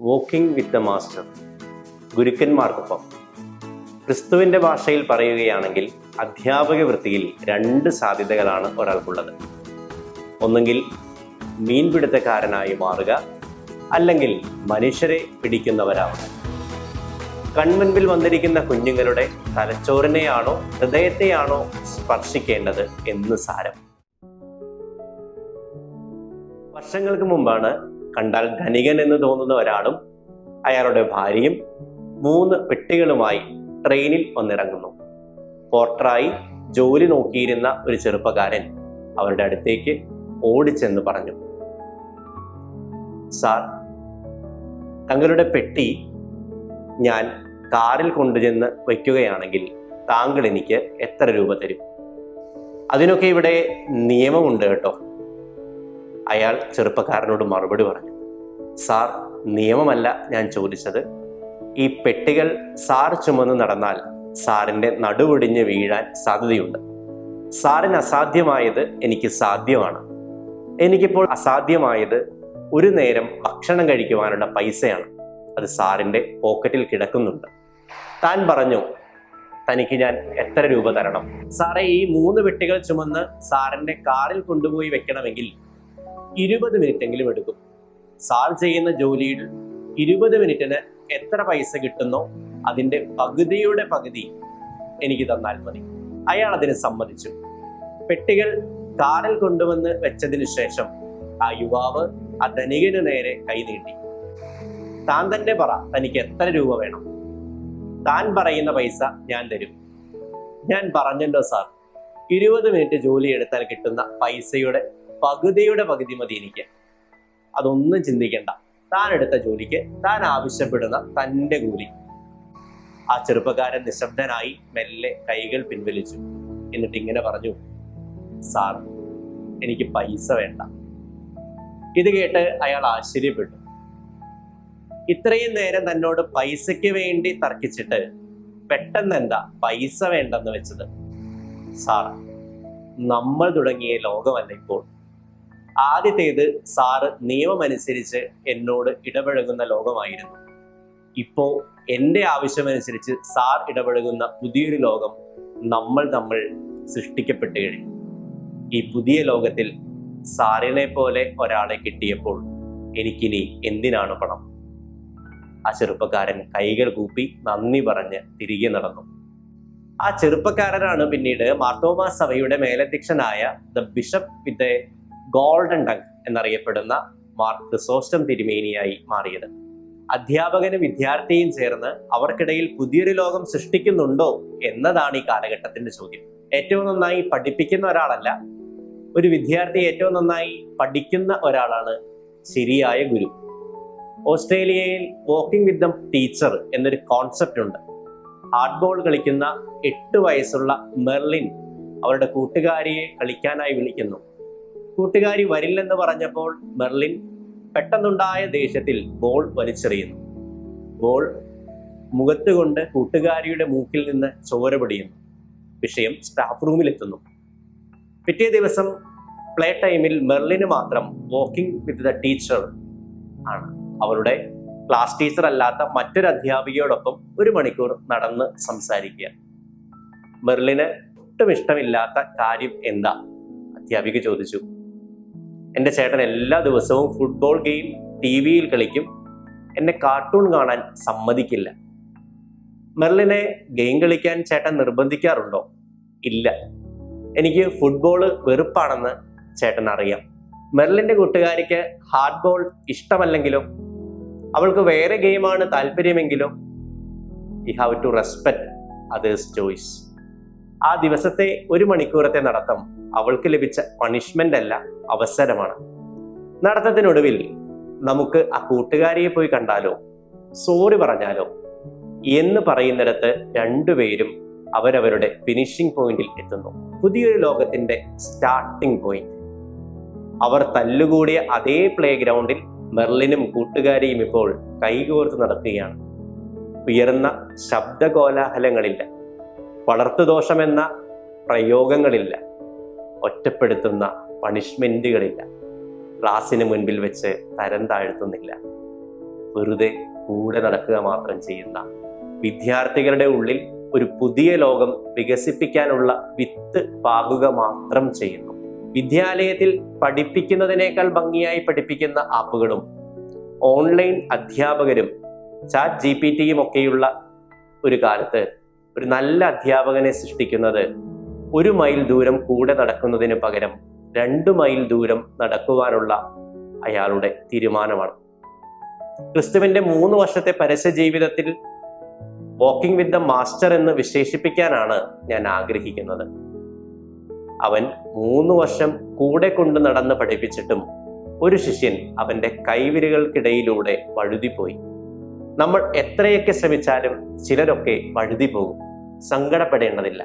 Walking with the master ഗുരുക്കന്മാർക്കൊപ്പം. ക്രിസ്തുവിന്റെ ഭാഷയിൽ പറയുകയാണെങ്കിൽ അധ്യാപക വൃത്തിയിൽ രണ്ട് സാധ്യതകളാണ് ഒരാൾക്കുള്ളത്. ഒന്നുകിൽ മീൻപിടുത്തക്കാരനായി മാറുക അല്ലെങ്കിൽ മനുഷ്യരെ പിടിക്കുന്നവരാവുക. കൺമുൻപിൽ വന്നിരിക്കുന്ന കുഞ്ഞുങ്ങളുടെ തലച്ചോറിനെയാണോ ഹൃദയത്തെയാണോ സ്പർശിക്കേണ്ടത് എന്ന് സാരം. വർഷങ്ങൾക്ക് മുമ്പാണ് കണ്ടാൽ ധനികൻ എന്ന് തോന്നുന്ന ഒരാളും അയാളുടെ ഭാര്യയും മൂന്ന് പെട്ടികളുമായി ട്രെയിനിൽ വന്നിറങ്ങുന്നു. പോർട്ടറായി ജോലി നോക്കിയിരുന്ന ഒരു ചെറുപ്പക്കാരൻ അവരുടെ അടുത്തേക്ക് ഓടിച്ചെന്ന് പറഞ്ഞു. സാർ തങ്ങളുടെ പെട്ടി ഞാൻ കാറിൽ കൊണ്ടുചെന്ന് വയ്ക്കുകയാണെങ്കിൽ താങ്കൾ എനിക്ക് എത്ര രൂപ തരും? അതിനൊക്കെ ഇവിടെ നിയമമുണ്ട് കേട്ടോ. അയാൾ ചെറുപ്പക്കാരനോട് മറുപടി പറഞ്ഞു സാർ നിയമമല്ല ഞാൻ ചോദിച്ചത്. ഈ പെട്ടികൾ സാർ ചുമന്ന് നടന്നാൽ സാറിന്റെ നടുവൊടിഞ്ഞ് വീഴാൻ സാധ്യതയുണ്ട്. സാറിന് അസാധ്യമായത് എനിക്ക് സാധ്യമാണ്. എനിക്കിപ്പോൾ അസാധ്യമായത് ഒരു നേരം ഭക്ഷണം കഴിക്കുവാനുള്ള പൈസയാണ്. അത് സാറിന്റെ പോക്കറ്റിൽ കിടക്കുന്നുണ്ട്. താൻ പറഞ്ഞു തനിക്ക് ഞാൻ എത്ര രൂപ തരണം? സാറേ ഈ മൂന്ന് പെട്ടികൾ ചുമന്ന് സാറിന്റെ കാറിൽ കൊണ്ടുപോയി വെക്കണമെങ്കിൽ ഇരുപത് മിനിറ്റെങ്കിലും എടുക്കും. സാർ ചെയ്യുന്ന ജോലിയിൽ ഇരുപത് മിനിറ്റിന് എത്ര പൈസ കിട്ടുന്നോ അതിന്റെ പകുതിയുടെ പകുതി എനിക്ക് തന്നാൽ മതി. അയാൾ അതിന് സമ്മതിച്ചു. പെട്ടികൾ കാറിൽ കൊണ്ടുവന്ന് വെച്ചതിനു ശേഷം ആ യുവാവ് ആ ധനികന് നേരെ കൈനീട്ടി താൻ തന്നെ പറ തനിക്ക് എത്ര രൂപ വേണം? താൻ പറയുന്ന പൈസ ഞാൻ തരും. ഞാൻ പറഞ്ഞല്ലോ സാർ ഇരുപത് മിനിറ്റ് ജോലി എടുത്താൽ കിട്ടുന്ന പൈസയുടെ പകുതിയുടെ പകുതി മതി എനിക്ക്. അതൊന്നും ചിന്തിക്കണ്ട. താൻ എടുത്ത ജോലിക്ക് താൻ ആവശ്യപ്പെടുന്ന തന്റെ കൂലി. ആ ചെറുപ്പക്കാരൻ നിശബ്ദനായി മെല്ലെ കൈകൾ പിൻവലിച്ചു. എന്നിട്ട് ഇങ്ങനെ പറഞ്ഞു സാർ എനിക്ക് പൈസ വേണ്ട. ഇത് കേട്ട് അയാൾ ആശ്ചര്യപ്പെട്ടു. ഇത്രയും നേരം തന്നോട് പൈസയ്ക്ക് വേണ്ടി തർക്കിച്ചിട്ട് പെട്ടെന്ന് എന്താ പൈസ വേണ്ടെന്ന് വെച്ചത്? സാർ നമ്മൾ തുടങ്ങിയ ലോകമല്ല ഇപ്പോൾ. ആദ്യത്തേത് സാറ് നിയമമനുസരിച്ച് എന്നോട് ഇടപഴകുന്ന ലോകമായിരുന്നു. ഇപ്പോ എന്റെ ആവശ്യമനുസരിച്ച് സാർ ഇടപഴകുന്ന പുതിയൊരു ലോകം നമ്മൾ നമ്മൾ സൃഷ്ടിക്കപ്പെട്ട് കഴിഞ്ഞു. ഈ പുതിയ ലോകത്തിൽ സാറിനെ പോലെ ഒരാളെ കിട്ടിയപ്പോൾ എനിക്കിനി എന്തിനാണ് പണം? ആ ചെറുപ്പക്കാരൻ കൈകൾ കൂപ്പി നന്ദി പറഞ്ഞ് തിരികെ നടന്നു. ആ ചെറുപ്പക്കാരനാണ് പിന്നീട് മാർത്തോമാ സഭയുടെ മേലധ്യക്ഷനായ the bishop with golden tongue എന്നറിയപ്പെടുന്ന മാർ ക്രിസോസ്റ്റം തിരുമേനിയായി മാറിയത്. അധ്യാപകനും വിദ്യാർത്ഥിയും ചേർന്ന് അവർക്കിടയിൽ പുതിയൊരു ലോകം സൃഷ്ടിക്കുന്നുണ്ടോ എന്നതാണ് ഈ കാലഘട്ടത്തിന്റെ ചോദ്യം. ഏറ്റവും നന്നായി പഠിപ്പിക്കുന്ന ഒരാളല്ല ഒരു വിദ്യാർത്ഥി ഏറ്റവും നന്നായി പഠിക്കുന്ന ഒരാളാണ് ശരിയായ ഗുരു. ഓസ്ട്രേലിയയിൽ വോക്കിംഗ് വിത്ത് ദം ടീച്ചർ എന്നൊരു കോൺസെപ്റ്റ് ഉണ്ട്. ഹാർഡ് ബോൾ കളിക്കുന്ന എട്ട് വയസ്സുള്ള മെർലിൻ അവരുടെ കൂട്ടുകാരിയെ കളിക്കാനായി വിളിക്കുന്നു. കൂട്ടുകാരി വരില്ലെന്ന് പറഞ്ഞപ്പോൾ ബെർലിൻ പെട്ടെന്നുണ്ടായ ദേഷ്യത്തിൽ ബോൾ വലിച്ചെറിയുന്നു. ബോൾ മുഖത്തുകൊണ്ട് കൂട്ടുകാരിയുടെ മൂക്കിൽ നിന്ന് ചോര പിടിയുന്നു. വിഷയം സ്റ്റാഫ് റൂമിൽ എത്തുന്നു പിറ്റേ ദിവസം പ്ലേ ടൈമിൽ മെർലിന് മാത്രം വോക്കിംഗ് വിത്ത് ദ ടീച്ചർ ആണ്. അവരുടെ ക്ലാസ് ടീച്ചർ അല്ലാത്ത മറ്റൊരു അധ്യാപികയോടൊപ്പം ഒരു മണിക്കൂർ നടന്ന് സംസാരിക്കുക. മെർലിന് ഒട്ടും ഇഷ്ടമില്ലാത്ത കാര്യം എന്താ? അധ്യാപിക ചോദിച്ചു. എന്റെ ചേട്ടൻ എല്ലാ ദിവസവും ഫുട്ബോൾ ഗെയിം ടി വിയിൽ കളിക്കും. എന്നെ കാർട്ടൂൺ കാണാൻ സമ്മതിക്കില്ല. മെർലിനെ ഗെയിം കളിക്കാൻ ചേട്ടൻ നിർബന്ധിക്കാറുണ്ടോ? ഇല്ല. എനിക്ക് ഫുട്ബോൾ വെറുപ്പാണെന്ന് ചേട്ടൻ അറിയാം. മെർലിന്റെ കൂട്ടുകാരിക്ക് ഹാർഡ് ബോൾ ഇഷ്ടമല്ലെങ്കിലും അവൾക്ക് വേറെ ഗെയിമാണ് താല്പര്യമെങ്കിലും you have to respect others choice ആ ദിവസത്തെ ഒരു മണിക്കൂറത്തെ നടത്തം അവൾക്ക് ലഭിച്ച പണിഷ്മെന്റ് അല്ല അവസരമാണ്. നടത്തത്തിനൊടുവിൽ നമുക്ക് ആ കൂട്ടുകാരിയെ പോയി കണ്ടാലോ? സോറി പറഞ്ഞാലോ? എന്ന് പറയുന്നിടത്ത് രണ്ടുപേരും അവരവരുടെ ഫിനിഷിംഗ് പോയിന്റിൽ എത്തുന്നു. പുതിയൊരു ലോകത്തിന്റെ സ്റ്റാർട്ടിംഗ് പോയിന്റ് അവർ തല്ലുകൂടിയ അതേ പ്ലേ ഗ്രൗണ്ടിൽ മെർലിനും കൂട്ടുകാരിയും ഇപ്പോൾ കൈകോർത്ത് നടക്കുകയാണ്. ഉയർന്ന ശബ്ദകോലാഹലങ്ങളില്ല വളർത്തുദോഷമെന്ന പ്രയോഗങ്ങളില്ല. ഒറ്റപ്പെടുത്തുന്ന പണിഷ്മെന്റുകളില്ല. ക്ലാസ്സിന് മുൻപിൽ വെച്ച് തരം താഴ്ത്തുന്നില്ല. വെറുതെ കൂടെ നടക്കുക മാത്രം ചെയ്യുന്ന വിദ്യാർത്ഥികളുടെ ഉള്ളിൽ ഒരു പുതിയ ലോകം വികസിപ്പിക്കാനുള്ള വിത്ത് പാകുക മാത്രം ചെയ്യുന്നു. വിദ്യാലയത്തിൽ പഠിപ്പിക്കുന്നതിനേക്കാൾ ഭംഗിയായി പഠിപ്പിക്കുന്ന ആപ്പുകളും ഓൺലൈൻ അധ്യാപകരും ചാറ്റ് ജി പി ടിയും ഒക്കെയുള്ള ഒരു കാലത്ത് ഒരു നല്ല അധ്യാപകനെ സൃഷ്ടിക്കുന്നത് ഒരു മൈൽ ദൂരം കൂടെ നടക്കുന്നതിന് പകരം രണ്ട് മൈൽ ദൂരം നടക്കുവാനുള്ള അയാളുടെ തീരുമാനമാണ്. ക്രിസ്തുവിന്റെ മൂന്ന് വർഷത്തെ പരസ്യ ജീവിതത്തിൽ വാക്കിംഗ് വിത്ത് ദ മാസ്റ്റർ എന്ന് വിശേഷിപ്പിക്കാനാണ് ഞാൻ ആഗ്രഹിക്കുന്നത്. അവൻ മൂന്ന് വർഷം കൂടെ കൊണ്ട് നടന്ന് പഠിപ്പിച്ചിട്ടും ഒരു ശിഷ്യൻ അവന്റെ കൈവിരകൾക്കിടയിലൂടെ വഴുതിപ്പോയി. നമ്മൾ എത്രയൊക്കെ ശ്രമിച്ചാലും ചിലരൊക്കെ വഴുതി പോകും സങ്കടപ്പെടേണ്ടതില്ല.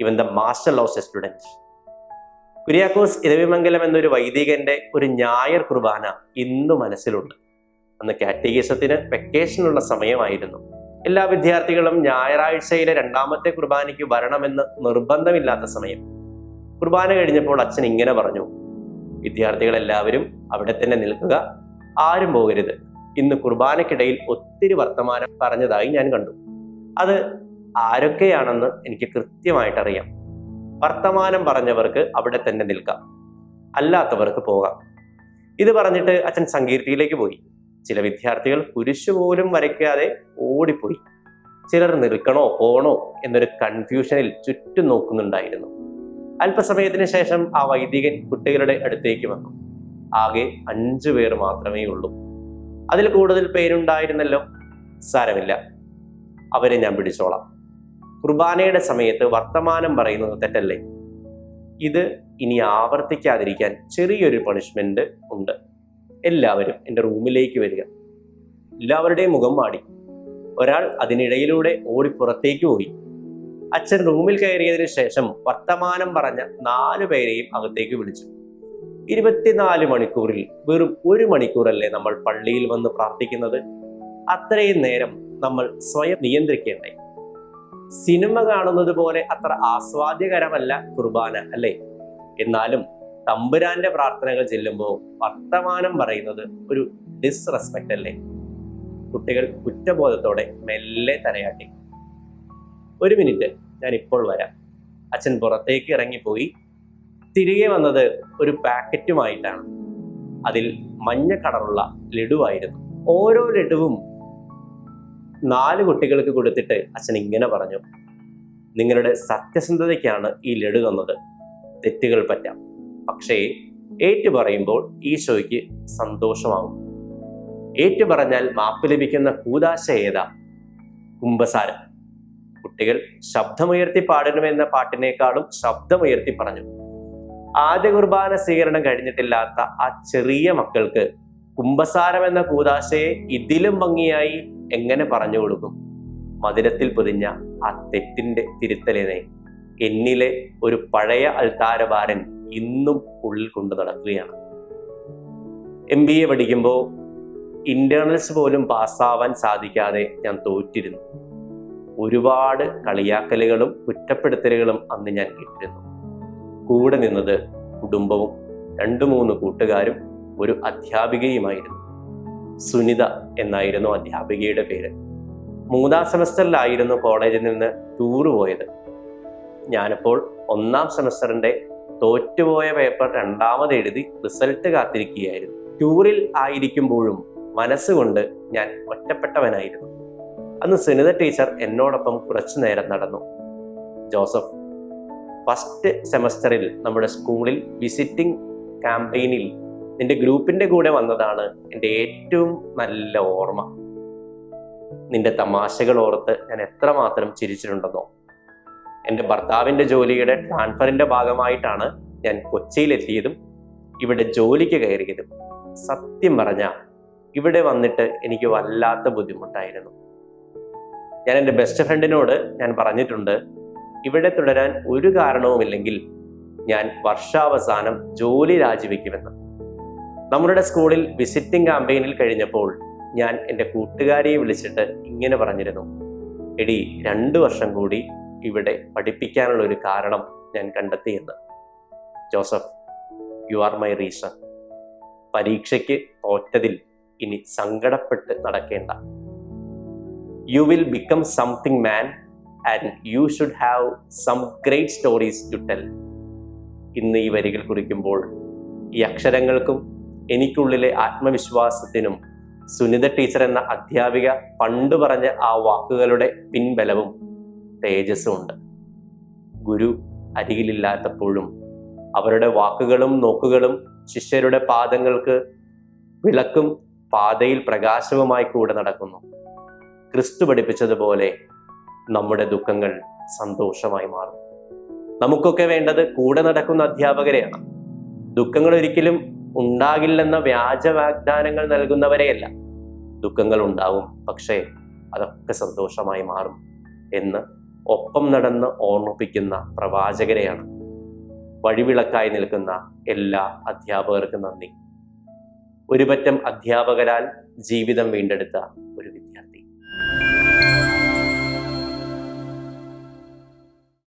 ഇവൻ the master lose a student Kuriakose Iravimangalam എന്നൊരു വൈദികന്റെ ഒരു ഞായർ കുർബാന ഇന്നു മനസ്സിലുണ്ട്. അന്ന് കാറ്റഗീസത്തിന് വെക്കേഷനുള്ള സമയമായിരുന്നു. എല്ലാ വിദ്യാർത്ഥികളും ഞായറാഴ്ചയിലെ രണ്ടാമത്തെ കുർബാനയ്ക്ക് വരണമെന്ന് നിർബന്ധമില്ലാത്ത സമയം. കുർബാന കഴിഞ്ഞപ്പോൾ അച്ഛൻ ഇങ്ങനെ പറഞ്ഞു വിദ്യാർത്ഥികളെല്ലാവരും അവിടെ തന്നെ നിൽക്കുക ആരും പോകരുത്. ഇന്ന് കുർബാനക്കിടയിൽ ഒത്തിരി വർത്തമാനം പറഞ്ഞതായി ഞാൻ കണ്ടു. അത് ആരൊക്കെയാണെന്ന് എനിക്ക് കൃത്യമായിട്ടറിയാം. വർത്തമാനം പറഞ്ഞവർക്ക് അവിടെ തന്നെ നിൽക്കാം. അല്ലാത്തവർക്ക് പോകാം. ഇത് പറഞ്ഞിട്ട് അച്ഛൻ സങ്കീർത്തിയിലേക്ക് പോയി. ചില വിദ്യാർത്ഥികൾ കുരിശു പോലും വരയ്ക്കാതെ ഓടിപ്പോയി. ചിലർ നിൽക്കണോ പോണോ എന്നൊരു കൺഫ്യൂഷനിൽ ചുറ്റും നോക്കുന്നുണ്ടായിരുന്നു. അല്പസമയത്തിന് ശേഷം ആ വൈദികൻ കുട്ടികളുടെ അടുത്തേക്ക് വന്നു. ആകെ അഞ്ചു പേർ മാത്രമേ ഉള്ളൂ. അതിൽ കൂടുതൽ പേരുണ്ടായിരുന്നല്ലോ? സാരമില്ല. അവരെ ഞാൻ പിടിച്ചോളാം. കുർബാനയുടെ സമയത്ത് വർത്തമാനം പറയുന്നത് തെറ്റല്ലേ? ഇത് ഇനി ആവർത്തിക്കാതിരിക്കാൻ ചെറിയൊരു പണിഷ്മെന്റ് ഉണ്ട്. എല്ലാവരും എന്റെ റൂമിലേക്ക് വരിക. എല്ലാവരുടെയും മുഖം മാടി. ഒരാൾ അതിനിടയിലൂടെ ഓടി പുറത്തേക്ക് പോയി. അച്ഛൻ റൂമിൽ കയറിയതിനു ശേഷം വർത്തമാനം പറഞ്ഞ നാലു പേരെയും അകത്തേക്ക് വിളിച്ചു. ഇരുപത്തിനാല് മണിക്കൂറിൽ വെറും ഒരു മണിക്കൂറല്ലേ നമ്മൾ പള്ളിയിൽ വന്ന് പ്രാർത്ഥിക്കുന്നത്? അത്രയും നേരം നമ്മൾ സ്വയം നിയന്ത്രിക്കേണ്ടേ? സിനിമ കാണുന്നത് പോലെ അത്ര ആസ്വാദ്യകരമല്ല കുർബാന അല്ലേ? എന്നാലും തമ്പുരാന്റെ പ്രാർത്ഥനകൾ ചെല്ലുമ്പോൾ വർത്തമാനം പറയുന്നത് ഒരു ഡിസ്റെസ്പെക്റ്റ് അല്ലേ? കുട്ടികൾ കുറ്റബോധത്തോടെ മെല്ലെ തലയാട്ടി. ഒരു മിനിറ്റ് ഞാൻ ഇപ്പോൾ വരാം. അച്ഛൻ പുറത്തേക്ക് ഇറങ്ങിപ്പോയി. തിരികെ വന്നത് ഒരു പാക്കറ്റുമായിട്ടാണ്. അതിൽ മഞ്ഞ കളറുള്ള ലഡുവായിരുന്നു. ഓരോ ലഡുവും നാല് കുട്ടികൾക്ക് കൊടുത്തിട്ട് അച്ഛൻ ഇങ്ങനെ പറഞ്ഞു നിങ്ങളുടെ സത്യസന്ധതയ്ക്കാണ് ഈ ലഡു തന്നത്. തെറ്റുകൾ പറ്റാം. പക്ഷേ ഏറ്റു പറയുമ്പോൾ ഈശോയ്ക്ക് സന്തോഷമാകും. ഏറ്റു പറഞ്ഞാൽ മാപ്പ് ലഭിക്കുന്ന കൂതാശ ഏതാ? കുംഭസാരം കുട്ടികൾ ശബ്ദമുയർത്തി പാടണമെന്ന പാട്ടിനേക്കാളും ശബ്ദമുയർത്തി പറഞ്ഞു ആദ്യ കുർബാന സ്വീകരണം കഴിഞ്ഞിട്ടില്ലാത്ത ആ ചെറിയ മക്കൾക്ക് കുംഭസാരം എന്ന കൂതാശയെ ഇതിലും ഭംഗിയായി എങ്ങനെ പറഞ്ഞു കൊടുക്കും? മധുരത്തിൽ പൊതിഞ്ഞ ആ തെറ്റിന്റെ തിരുത്തലിനെ എന്നിലെ ഒരു പഴയ അൽത്താരഭാരൻ ഇന്നും ഉള്ളിൽ കൊണ്ടു നടക്കുകയാണ്. എം ബി എ പഠിക്കുമ്പോൾ ഇന്റേണൽസ് പോലും പാസ്സാവാൻ സാധിക്കാതെ ഞാൻ തോറ്റിരുന്നു. ഒരുപാട് കളിയാക്കലുകളും കുറ്റപ്പെടുത്തലുകളും അന്ന് ഞാൻ കേട്ടിരുന്നു. കൂടെ നിന്നത് കുടുംബവും രണ്ടു മൂന്ന് കൂട്ടുകാരും ഒരു അധ്യാപികയുമായിരുന്നു. സുനിത എന്നായിരുന്നു അധ്യാപികയുടെ പേര്. മൂന്നാം സെമസ്റ്ററിലായിരുന്നു കോളേജിൽ നിന്ന് ടൂറ് പോയത്. ഞാനിപ്പോൾ ഒന്നാം സെമസ്റ്ററിന്റെ തോറ്റുപോയ പേപ്പർ രണ്ടാമത് എഴുതി റിസൾട്ട് കാത്തിരിക്കുകയായിരുന്നു. ടൂറിൽ ആയിരിക്കുമ്പോഴും മനസ്സുകൊണ്ട് ഞാൻ ഒറ്റപ്പെട്ടവനായിരുന്നു. അന്ന് സുനിത ടീച്ചർ എന്നോടൊപ്പം കുറച്ചു നേരം നടന്നു. ജോസഫ് ഫസ്റ്റ് സെമസ്റ്ററിൽ നമ്മുടെ സ്കൂളിൽ വിസിറ്റിംഗ് ക്യാമ്പയിനിൽ നിന്റെ ഗ്രൂപ്പിന്റെ കൂടെ വന്നതാണ് എന്റെ ഏറ്റവും നല്ല ഓർമ്മ. നിന്റെ തമാശകൾ ഓർത്ത് ഞാൻ എത്രമാത്രം ചിരിച്ചിട്ടുണ്ടെന്നോ. എന്റെ ഭർത്താവിന്റെ ജോലിയുടെ ട്രാൻസ്ഫറിന്റെ ഭാഗമായിട്ടാണ് ഞാൻ കൊച്ചിയിലെത്തിയതും ഇവിടെ ജോലിക്ക് കയറിയതും. സത്യം പറഞ്ഞ ഇവിടെ വന്നിട്ട് എനിക്ക് വല്ലാത്ത ബുദ്ധിമുട്ടായിരുന്നു. ഞാൻ എന്റെ ബെസ്റ്റ് ഫ്രണ്ടിനോട് ഞാൻ പറഞ്ഞിട്ടുണ്ട് ഇവിടെ തുടരാൻ ഒരു കാരണവുമില്ലെങ്കിൽ ഞാൻ വർഷാവസാനം ജോലി രാജിവെക്കുമെന്ന്. നമ്മുടെ സ്കൂളിൽ വിസിറ്റിംഗ് ക്യാമ്പയിനിൽ കഴിഞ്ഞപ്പോൾ ഞാൻ എന്റെ കൂട്ടുകാരിയെ വിളിച്ചിട്ട് ഇങ്ങനെ പറഞ്ഞിരുന്നു. എടി രണ്ട് വർഷം കൂടി ഇവിടെ പഠിപ്പിക്കാനുള്ള ഒരു കാരണം ഞാൻ കണ്ടെത്തിയെന്ന് Joseph you are my reason പരീക്ഷയ്ക്ക് തോറ്റതിൽ ഇനി സങ്കടപ്പെട്ട് നടക്കേണ്ട. You will become something man and you should have some great stories to tell ഇന്ന് ഈ വരികൾ കുറിക്കുമ്പോൾ ഈ അക്ഷരങ്ങൾക്കും എനിക്കുള്ളിലെ ആത്മവിശ്വാസത്തിനും സുനിത ടീച്ചർ എന്ന അധ്യാപിക പണ്ട് പറഞ്ഞ ആ വാക്കുകളുടെ പിൻബലവും തേജസ്സും ഉണ്ട് ഗുരു അരികിലില്ലാത്തപ്പോഴും അവരുടെ വാക്കുകളും നോക്കുകളും ശിഷ്യരുടെ പാദങ്ങൾക്ക് വിളക്കും പാതയിൽ പ്രകാശവുമായി കൂടെ നടക്കുന്നു. ക്രിസ്തു പഠിപ്പിച്ചതുപോലെ നമ്മുടെ ദുഃഖങ്ങൾ സന്തോഷമായി മാറും. നമുക്കൊക്കെ വേണ്ടത് കൂടെ നടക്കുന്ന അധ്യാപകരെയാണ്. ദുഃഖങ്ങൾ ഒരിക്കലും ഉണ്ടാകില്ലെന്ന വ്യാജ വാഗ്ദാനങ്ങൾ നൽകുന്നവരെയല്ല. ദുഃഖങ്ങൾ ഉണ്ടാവും പക്ഷേ അതൊക്കെ സന്തോഷമായി മാറും എന്ന് ഒപ്പം നടന്ന് ഓർമ്മിപ്പിക്കുന്ന പ്രവാചകരെയാണ്. വഴിവിളക്കായി നിൽക്കുന്ന എല്ലാ അധ്യാപകർക്കും നന്ദി. ഒരുപറ്റം അധ്യാപകരാൽ ജീവിതം വീണ്ടെടുത്ത ഒരു വിദ്യാർത്ഥി.